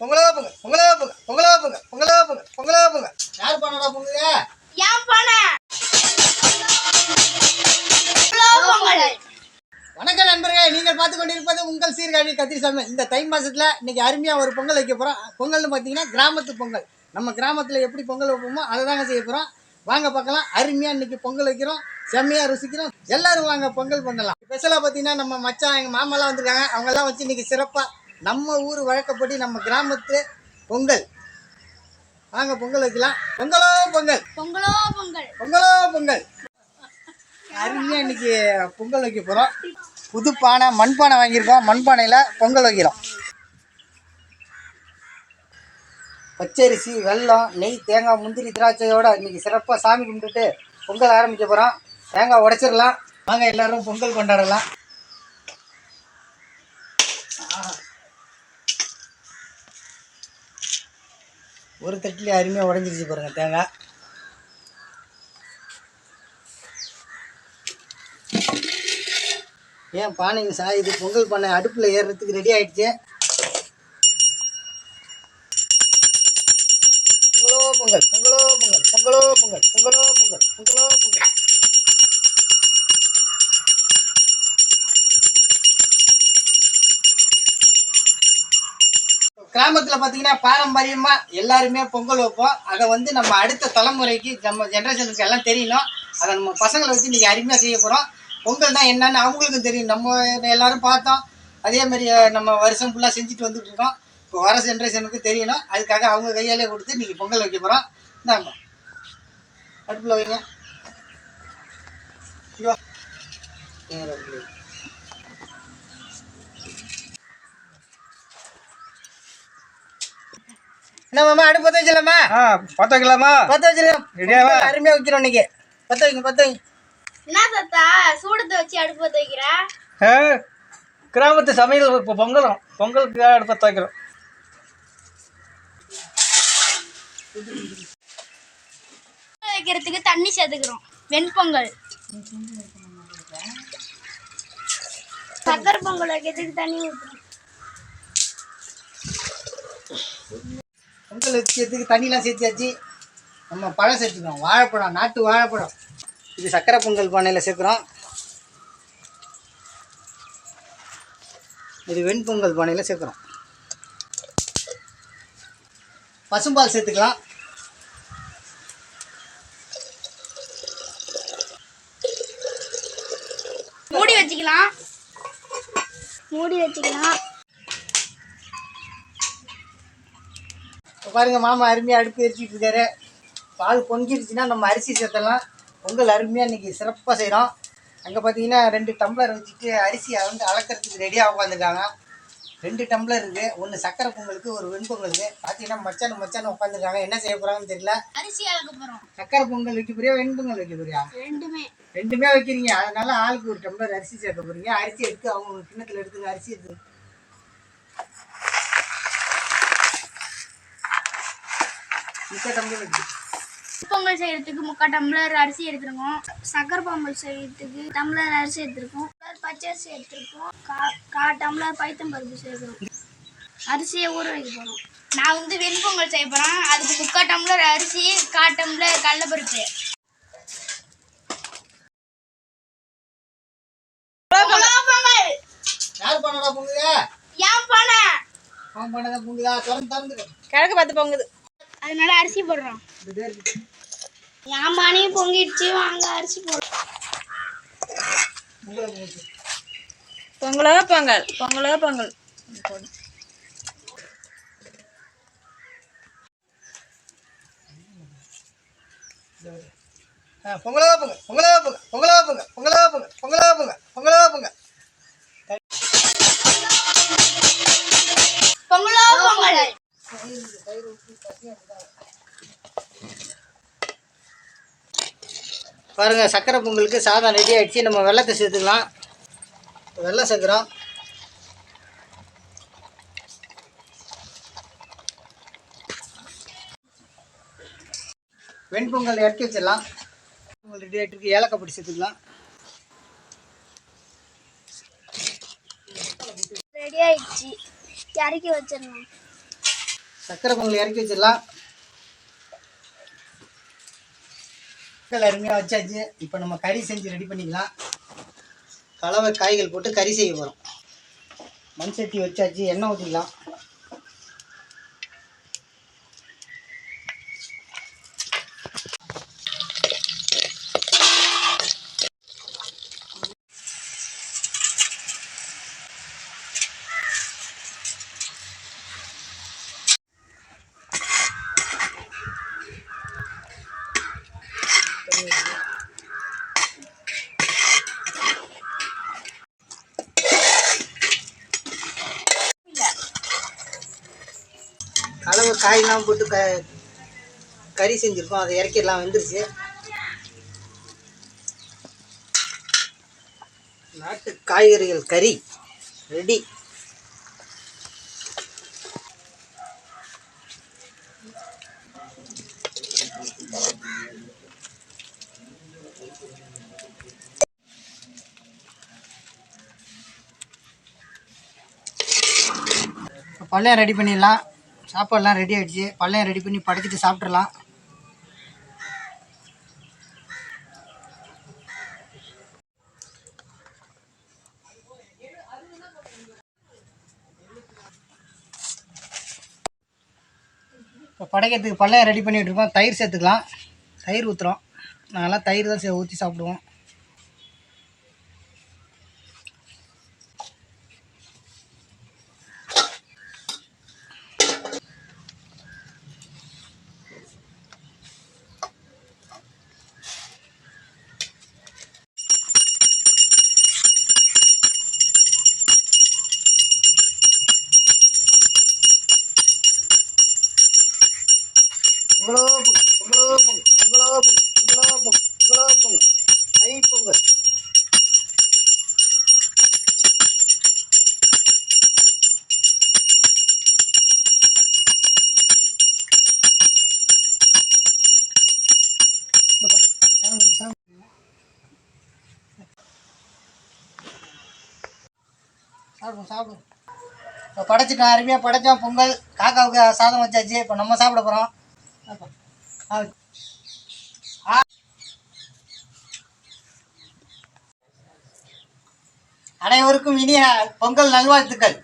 பொங்கலோ பொங்கல் பொங்கலோ பொங்கல் பொங்கலோ பொங்கல் பொங்கலோ பொங்கல் பொங்கலோ பொங்கல் யார் பண்ணடா பொங்குது? ஏன் பொங்கல் வணக்கம் நண்பர்களே நீங்கள் பார்த்து கொண்டிருப்பது உங்கள் சீர்காழி கத்திரிசாமி இந்த தை மாசத்துல இன்னைக்கு அருமையாக ஒரு பொங்கல் வைக்க போகிறோம் பொங்கல்னு பார்த்தீங்கன்னா கிராமத்து பொங்கல். நம்ம கிராமத்தில் எப்படி பொங்கல் வைப்போமோ அதை தாங்க செய்ய போகிறோம் வாங்க பார்க்கலாம். அருமையாக இன்னைக்கு பொங்கல் வைக்கிறோம். செம்மையாக ருசிக்கிறோம். எல்லாரும் வாங்க பொங்கல் பண்ணலாம். ஸ்பெஷலாக பார்த்தீங்கன்னா நம்ம மச்சான் எங்கள் மாமாலாம் வந்திருக்காங்க. அவங்கெல்லாம் வச்சு இன்னைக்கு சிறப்பாக நம்ம ஊர் வழக்கப்படி நம்ம கிராமத்து பொங்கல். வாங்க பொங்கல் வைக்கலாம். பொங்கலோ பொங்கல். பொங்கலோ பொங்கல். பொங்கலோ பொங்கல். அருமையாக இன்னைக்கு பொங்கல் வைக்க போகிறோம் புது பானை மண்பானை வாங்கியிருக்கோம். மண்பானையில் பொங்கல் வைக்கிறோம். பச்சரிசி வெல்லம் நெய் தேங்காய் முந்திரி திராட்சையோட இன்னைக்கு சிறப்பாக சாமி கும்பிட்டுட்டு பொங்கல் ஆரம்பிக்க போகிறோம் தேங்காய் உடைச்சிடலாம். வாங்க எல்லாரும் பொங்கல் கொண்டாடலாம். ஒரு தட்டிலே அருமையாக உடஞ்சிருச்சு பாருங்கள் தேங்காய். ஏன் பானைங்க சாயுது? பொங்கல் பானை அடுப்பில் ஏறுறதுக்கு ரெடி ஆயிடுச்சு. பொங்கலோ பொங்கல். பொங்கலோ பொங்கல். பொங்கலோ பொங்கல். பொங்கலோ பொங்கல். பொங்கலோ பொங்கல். கிராமத்தில் பார்த்தீங்கன்னா பாரம்பரியமாக எல்லாருமே பொங்கல் வைப்போம். அதை வந்து நம்ம அடுத்த தலைமுறைக்கு நம்ம ஜென்ரேஷனுக்கு எல்லாம் தெரியணும். அதை நம்ம பசங்களை வச்சு இன்றைக்கி அருமையாக செய்ய போகிறோம் தான் என்னன்னு அவங்களுக்கும் தெரியும். நம்ம எல்லாரும் பார்த்தோம். அதே மாதிரி நம்ம வருஷம் ஃபுல்லாக செஞ்சுட்டு வந்துட்டு இருக்கோம். இப்போ வர ஜென்ரேஷனுக்கு தெரியணும். அதுக்காக அவங்க கையாலே கொடுத்து இன்றைக்கி பொங்கல் வைக்க போகிறோம் இந்தாங்க அடுப்பில் வைங்க. ஐயோ நேரா அடுப்புல வைங்க. என்ன மாமா அடுப்பு பற்ற வச்சலாமா ஆ பத்து வைக்கலாமா? பற்ற ரெடியாவா? அருமையாக வைக்கிறோம் இன்னைக்கு. பற்ற வைங்க பற்ற வைங்க. என்ன சத்தா சூடத்தை வச்சு அடுப்பு பத்த வைக்கிற? ஆ, கிராமத்து சமையல் இப்போ பொங்கலும். பொங்கலுக்கு அடுப்பு பற்ற வைக்கிறோம். வைக்கிறதுக்கு தண்ணி சேர்த்துக்கிறோம். வெண்பொங்கல். சக்கரை பொங்கல் வைக்கிறதுக்கு தண்ணி ஊற்றுறோம் பொங்கல் வச்சதுக்கு தண்ணிலாம் சேர்த்தியாச்சு நம்ம பழம் சேர்த்துக்கிறோம். வாழைப்பழம் நாட்டு வாழைப்பழம். இது சக்கரை பொங்கல் பானையில் சேர்க்குறோம். இது வெண்பொங்கல் பானையில் சேர்க்குறோம். பசும்பால் சேர்த்துக்கலாம். மூடி வச்சுக்கலாம். மூடி வச்சுக்கலாம். பாருங்க மாமா அருமையாக அடுப்பு எரிச்சிட்டு இருக்காரு. பால் பொங்கிருச்சுன்னா நம்ம அரிசி சேர்த்தலாம் பொங்கல் அருமையாக இன்னைக்கு சிறப்பாக செய்கிறோம் அங்கே பார்த்தீங்கன்னா ரெண்டு டம்ளர் வச்சுட்டு அரிசி வந்து அளக்கிறதுக்கு ரெடியாக உட்காந்துருக்காங்க ரெண்டு டம்ளர் இருக்குது ஒன்று சக்கரை பொங்கலுக்கு ஒரு வெண்பொங்கலுக்கு பார்த்தீங்கன்னா மச்சான் மச்சான் உட்காந்துருக்காங்க என்ன செய்ய போகிறாங்கன்னு தெரியல. அரிசி அளக்க போகிறோம் சக்கரை பொங்கல் வைக்க போறியா வெண்பொங்கல் வைக்க போறியா? ரெண்டுமே. ரெண்டுமே வைக்கிறீங்க. அதனால ஆளுக்கு ஒரு டம்ளர் அரிசி சேர்க்க போறீங்க. அரிசி எடுத்து அவங்க கிண்ணத்தில் எடுத்துங்க அரிசி எடுத்து முக்கால் டம்ளர் எடுத்து. பொங்கல் செய்யறதுக்கு முக்கால் டம்ளர் அரிசி எடுத்துருக்கோம். சக்கரை பொங்கல் செய்யறதுக்கு டம்ளர் அரிசி எடுத்திருக்கோம். பச்சரிசி எடுத்திருக்கோம். கா கா டம்ளர் பைத்தம் பருப்பு சேர்க்குறோம். அரிசியை ஊற வைக்க போகிறோம் நான் வந்து வெண்பொங்கல் செய்ய போகிறேன் அதுக்கு முக்கால் டம்ளர் அரிசி கா டம்ளர் கடலைப்பருப்பு. கிழக்கு பார்த்து பொங்குது. அதனால அரிசி போடுறோம். என் பானையும் பொங்கிடுச்சு வாங்க அரிசி போடுறோம். பொங்கலை பொங்கலோ. பொங்கல் பொங்கலோ. பொங்கல் ஆ, பொங்கலோ பொங்கல் பொங்கலோ பொங்கல். பொங்கலோ பொங்கல். பொங்கலோ பொங்கல். பாருங்க சக்கரை பொங்கலுக்கு சாதம் ரெடி ஆயிடுச்சு. நம்ம வெள்ளத்தை சேர்த்துக்கலாம். வெள்ளம் சேர்க்குறோம். வெண்பொங்கல் இறக்கி வச்சிடலாம். பொங்கல் ரெடி ஆகிட்டு ஏலக்காய் பொடி சேர்த்துக்கலாம். ரெடி ஆயிடுச்சு. இறக்கி வச்சிடணும் சக்கரை பொங்கல் இறக்கி வச்சிடலாம். அருமையாக வச்சாச்சு. இப்போ நம்ம கறி செஞ்சு ரெடி பண்ணிக்கலாம். கலவை காய்கள் போட்டு கறி செய்ய போகிறோம் மண் சட்டி வச்சாச்சு. எண்ணெய் ஊற்றிக்கலாம் கலவை காயெல்லாம் போட்டு க கறி செஞ்சுருக்கோம். அதை இறக்கிடலாம் வெந்துருச்சு. நாட்டு காய்கறிகள் கறி ரெடி. கொள்ளையை ரெடி பண்ணிடலாம். சாப்பாடுலாம் ரெடி ஆகிடுச்சு பள்ளையம் ரெடி பண்ணி படைச்சிட்டு சாப்பிட்றலாம் இப்போ படைக்கிறதுக்கு பள்ளையம் ரெடி பண்ணிகிட்ருக்கோம் தயிர் சேர்த்துக்கலாம். தயிர் ஊற்றுறோம் நாங்கள்லாம் தயிர் தான் ஊற்றி சாப்பிடுவோம். சாப்பிடு, சாப்பிடு. இப்போ படைச்சிட்டோம் அருமையாக படைச்சோம் பொங்கல். காக்காவுக்கு சாதம் வச்சாச்சு. இப்போ நம்ம சாப்பிட போகிறோம் அனைவருக்கும் இனிய பொங்கல் நல்வாழ்த்துக்கள்.